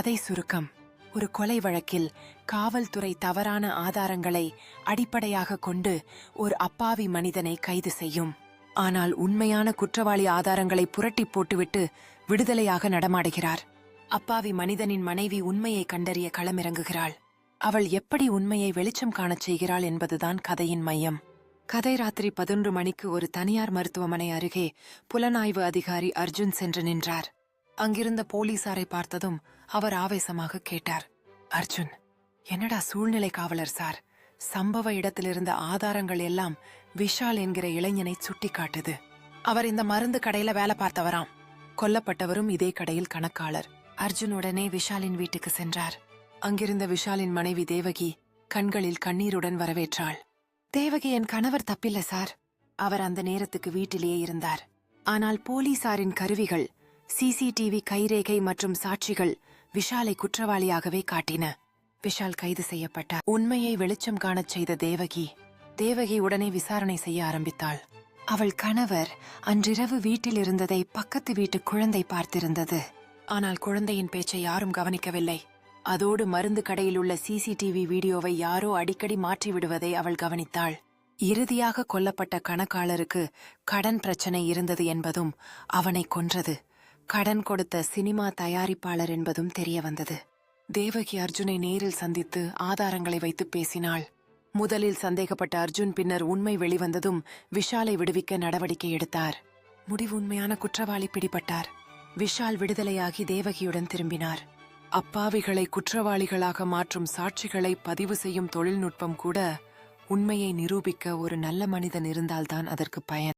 கதை சுருக்கம். ஒரு கொலை வழக்கில் காவல்துறை தவறான ஆதாரங்களை அடிப்படையாக கொண்டு ஒரு அப்பாவி மனிதனை கைது செய்யும். ஆனால் உண்மையான குற்றவாளி ஆதாரங்களை புரட்டி போட்டுவிட்டு விடுதலையாக நடமாடுகிறார். அப்பாவி மனிதனின் மனைவி உண்மையை கண்டறிய களமிறங்குகிறாள். அவள் எப்படி உண்மையை வெளிச்சம் காணச் செய்கிறாள் என்பதுதான் கதையின் மையம். கதை ராத்திரி பதினொன்று மணிக்கு ஒரு தனியார் மருத்துவமனை அருகே புலனாய்வு அதிகாரி அர்ஜுன் சென்று நின்றார். அங்கிருந்த போலீசாரை பார்த்ததும் அவர் ஆவேசமாக கேட்டார். அர்ஜுன் என்னடா சூழ்நிலை காவலர் சார்? சம்பவ இடத்திலிருந்த ஆதாரங்கள் எல்லாம் விஷால் என்கிற இளைஞனை சுட்டிக்காட்டுது. அவர் இந்த மருந்து கடையில வேலை பார்த்தவராம். கொல்லப்பட்டவரும் இதே கடையில் கணக்காளர். அர்ஜுன் உடனே விஷாலின் வீட்டுக்கு சென்றார். அங்கிருந்த விஷாலின் மனைவி தேவகி கண்களில் கண்ணீருடன் வரவேற்றாள். தேவகி என் கணவர் தப்பில்ல சார். அவர் அந்த நேரத்துக்கு வீட்டிலேயே இருந்தார். ஆனால் போலீசாரின் கருவிகள் சிசிடிவி கைரேகை மற்றும் சாட்சிகள் விஷாலை குற்றவாளியாகவே காட்டின. விஷால் கைது செய்யப்பட்டார் உண்மையை வெளிச்சம் காணச் செய்த தேவகி தேவகி உடனே விசாரணை செய்ய ஆரம்பித்தாள். அவள் கணவர் அன்றிரவு வீட்டில் இருந்ததை பக்கத்து வீட்டு குழந்தை பார்த்திருந்தது. ஆனால் குழந்தையின் பேச்சை யாரும் கவனிக்கவில்லை. அதோடு மருந்து கடையில் உள்ள சிசிடிவி வீடியோவை யாரோ அடிக்கடி மாற்றி விடுவதை அவள் கவனித்தாள். இறுதியாக கொல்லப்பட்ட கணக்காளருக்கு கடன் பிரச்சனை இருந்தது என்பதும் அவனை கொன்றது. கடன் கொடுத்த சினிமா தயாரிப்பாளர் என்பதும் தெரிய வந்தது தேவகி அர்ஜுனை நேரில் சந்தித்து ஆதாரங்களை வைத்து பேசினாள். முதலில் சந்தேகப்பட்ட அர்ஜுன் பின்னர் உண்மை வெளிவந்ததும் விஷாலை விடுவிக்க நடவடிக்கை எடுத்தார். முடிவு உண்மையான குற்றவாளி பிடிபட்டார். விஷால் விடுதலையாகி தேவகியுடன் திரும்பினார். அப்பாவிகளை குற்றவாளிகளாக மாற்றும் சாட்சிகளை பதிவு செய்யும் தொழில்நுட்பம் கூட உண்மையை நிரூபிக்க ஒரு நல்ல மனிதன் இருந்தால்தான் அதற்கு பயன்.